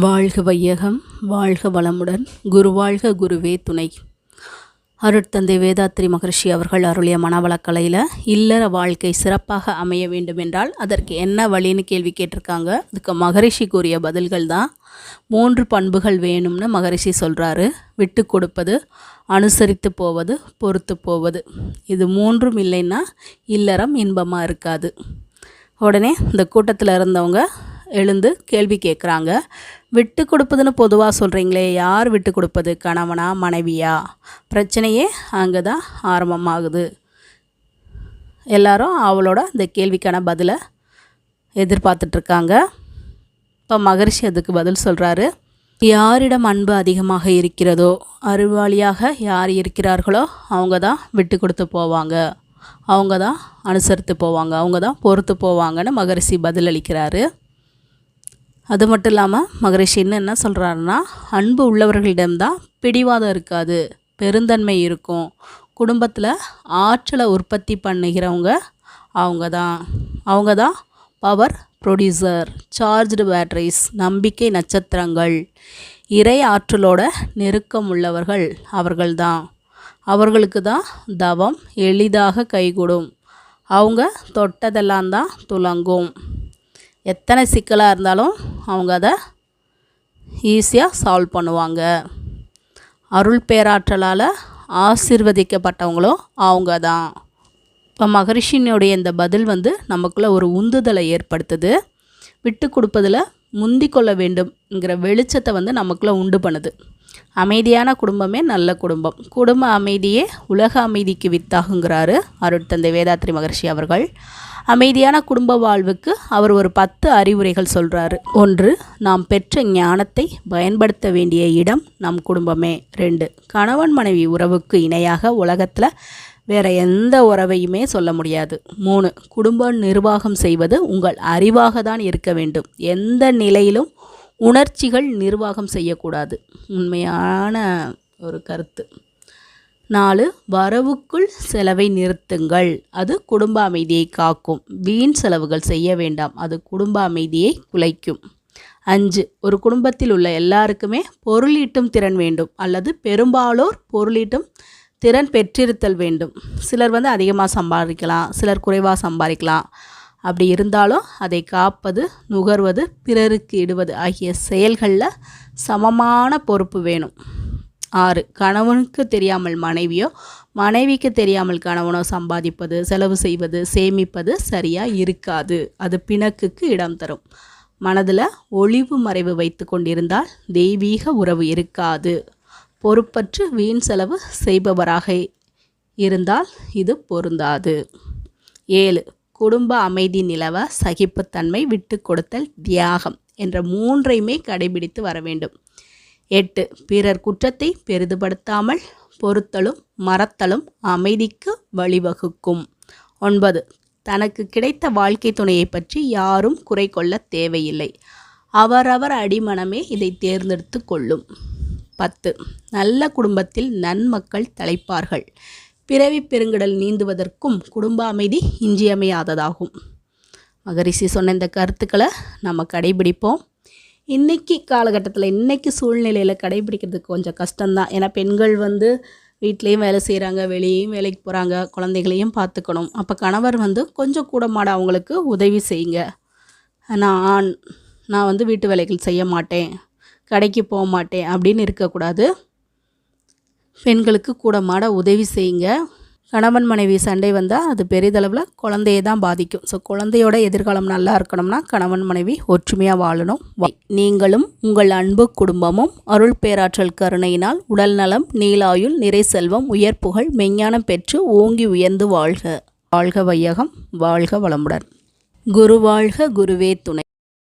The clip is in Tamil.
வாழ்க வையகம் வாழ்க வளமுடன் குருவாழ்க குருவே துணை. அருட்தந்தை வேதாத்ரி மகர்ஷி அவர்கள் அருளிய மனவளக்கலையில் இல்லற வாழ்க்கை சிறப்பாக அமைய வேண்டுமென்றால் அதற்கு என்ன வழின்னு கேள்வி கேட்டிருக்காங்க. அதுக்கு மகரிஷி கூறிய பதில்கள் தான். மூன்று பண்புகள் வேணும்னு மகரிஷி சொல்கிறாரு விட்டு கொடுப்பது அனுசரித்து போவது பொறுத்து போவது. இது மூன்றும் இல்லைன்னா இல்லறம் இன்பமாக இருக்காது. உடனே இந்த கூட்டத்தில் இருந்தவங்க எழுந்து கேள்வி கேட்குறாங்க. விட்டு கொடுப்பதுன்னு பொதுவாக சொல்கிறீங்களே யார் விட்டு கொடுப்பது? கணவனா மனைவியா? பிரச்சனையே அங்கே தான் ஆரம்பமாகுது. எல்லாரும் அவளோட இந்த கேள்விக்கான பதிலை எதிர்பார்த்துட்ருக்காங்க. இப்போ மகரிஷி அதுக்கு பதில் சொல்கிறாரு யாரிடம் அன்பு அதிகமாக இருக்கிறதோ அறிவாளியாக யார் இருக்கிறார்களோ அவங்க தான் விட்டு கொடுத்து போவாங்க. அவங்க தான் அனுசரித்து போவாங்க. அவங்க தான் பொறுத்து போவாங்கன்னு மகரிஷி பதிலளிக்கிறாரு. அது மட்டும் இல்லாமல் மகரிஷி இன்னும் என்ன சொல்கிறாருன்னா அன்பு உள்ளவர்களிடம்தான் பிடிவாதம் இருக்காது பெருந்தன்மை இருக்கும். குடும்பத்தில் ஆற்றலை உற்பத்தி பண்ணுகிறவங்க அவங்க தான் அவங்க தான் பவர் ப்ரொடியூசர் சார்ஜ்டு பேட்டரிஸ் நம்பிக்கை நட்சத்திரங்கள் இறை ஆற்றலோட நெருக்கம் உள்ளவர்கள் அவர்கள்தான். அவர்களுக்கு தான் தவம் எளிதாக கைகூடும். அவங்க தொட்டதெல்லாம் தான் துலங்கும். எத்தனை சிக்கலாக இருந்தாலும் அவங்க அதை ஈஸியாக சால்வ் பண்ணுவாங்க. அருள் பேராற்றலால் ஆசிர்வதிக்கப்பட்டவங்களும் அவங்க தான். இப்போ மகரிஷினுடைய இந்த பதில் வந்து நமக்குள்ளே ஒரு உந்துதலை ஏற்படுத்துது. விட்டு கொடுப்பதில் முந்தி கொள்ள வேண்டும்ங்கிற வெளிச்சத்தை வந்து நமக்குள்ளே உண்டு பண்ணுது. அமைதியான குடும்பமே நல்ல குடும்பம். குடும்ப அமைதியே உலக அமைதிக்கு வித்தாகுங்கிறாரு அருட்தந்தை வேதாத்ரி மகர்ஷி அவர்கள். அமைதியான குடும்ப வாழ்வுக்கு அவர் ஒரு பத்து அறிவுரைகள் சொல்கிறாரு ஒன்று நாம் பெற்ற ஞானத்தை பயன்படுத்த வேண்டிய இடம் நம் குடும்பமே. ரெண்டு கணவன் மனைவி உறவுக்கு இணையாக உலகத்தில் வேற எந்த உறவையுமே சொல்ல முடியாது. மூணு குடும்ப நிர்வாகம் செய்வது உங்கள் அறிவாக தான் இருக்க வேண்டும். எந்த நிலையிலும் உணர்ச்சிகள் நிர்வாகம் செய்யக்கூடாது. உண்மையான ஒரு கருத்து. நாலு வரவுக்குள் செலவை நிறுத்துங்கள். அது குடும்ப அமைதியை காக்கும். வீண் செலவுகள் செய்ய வேண்டாம். அது குடும்ப அமைதியை குலைக்கும். அஞ்சு ஒரு குடும்பத்தில் உள்ள எல்லாருக்குமே பொருளீட்டும் திறன் வேண்டும். அல்லது பெரும்பாலோர் பொருளீட்டும் திறன் பெற்றிருத்தல் வேண்டும். சிலர் வந்து அதிகமாக சம்பாதிக்கலாம். சிலர் குறைவாக சம்பாதிக்கலாம். அப்படி இருந்தாலும் அதை காப்பது நுகர்வது பிறருக்கு இடுவது ஆகிய செயல்களில் சமமான பொறுப்பு வேணும். ஆறு கணவனுக்கு தெரியாமல் மனைவியோ மனைவிக்கு தெரியாமல் கணவனோ சம்பாதிப்பது செலவு செய்வது சேமிப்பது சரியாக இருக்காது. அது பிணக்குக்கு இடம் தரும். மனதில் ஒளிவு மறைவு வைத்து கொண்டிருந்தால் தெய்வீக உறவு இருக்காது. பொறுப்பற்று வீண் செலவு செய்பவராக இருந்தால் இது பொருந்தாது. ஏழு குடும்ப அமைதி நிலவ சகிப்புத்தன்மை விட்டு கொடுத்தல் தியாகம் என்ற மூன்றையுமே கடைபிடித்து வர வேண்டும். எட்டு. பிறர் குற்றத்தை பெரிதுபடுத்தாமல் பொறுத்தலும் மறத்தலும் அமைதிக்கு வழிவகுக்கும். ஒன்பது. தனக்கு கிடைத்த வாழ்க்கை துணையை பற்றி யாரும் குறை கொள்ள தேவையில்லை. அவரவர் அடிமனமே இதை தேர்ந்தெடுத்து கொள்ளும். பத்து. நல்ல குடும்பத்தில் நன்மக்கள் தலைப்பார்கள். பிறவி பெருங்கடல் நீந்துவதற்கும் குடும்ப அமைதி இன்றியமையாததாகும். மகரிஷி சொன்ன இந்த கருத்துக்களை நம்ம கடைபிடிப்போம். இன்றைக்கி காலகட்டத்தில் இன்றைக்கி சூழ்நிலையில் கடைபிடிக்கிறதுக்கு கொஞ்சம் கஷ்டம்தான். ஏன்னா பெண்கள் வந்து வீட்லேயும் வேலை செய்கிறாங்க வெளியேயும் வேலைக்கு போகிறாங்க குழந்தைகளையும் பார்த்துக்கணும். அப்போ கணவர் வந்து கொஞ்சம் கூட மாட அவங்களுக்கு உதவி செய்யுங்க. நான் ஆண் நான் வந்து வீட்டு வேலைகள் செய்ய மாட்டேன் கடைக்கு போக மாட்டேன் அப்படின்னு இருக்கக்கூடாது. பெண்களுக்கு கூட மாட உதவி செய்யுங்க. கணவன் மனைவி சண்டை வந்தால் அது பெரிதளவில் குழந்தையை தான் பாதிக்கும். ஸோ குழந்தையோட எதிர்காலம் நல்லா இருக்கணும்னா கணவன் மனைவி ஒற்றுமையாக வாழணும். நீங்களும் உங்கள் அன்பு குடும்பமும் அருள் பேராற்றல் கருணையினால் உடல் நலம் நீலாயுள் நிறை செல்வம் உயர் புகழ் மெஞ்ஞானம் பெற்று ஓங்கி உயர்ந்து வாழ்க. வாழ்க வையகம் வாழ்க வளமுடன். குரு வாழ்க குருவே துணை.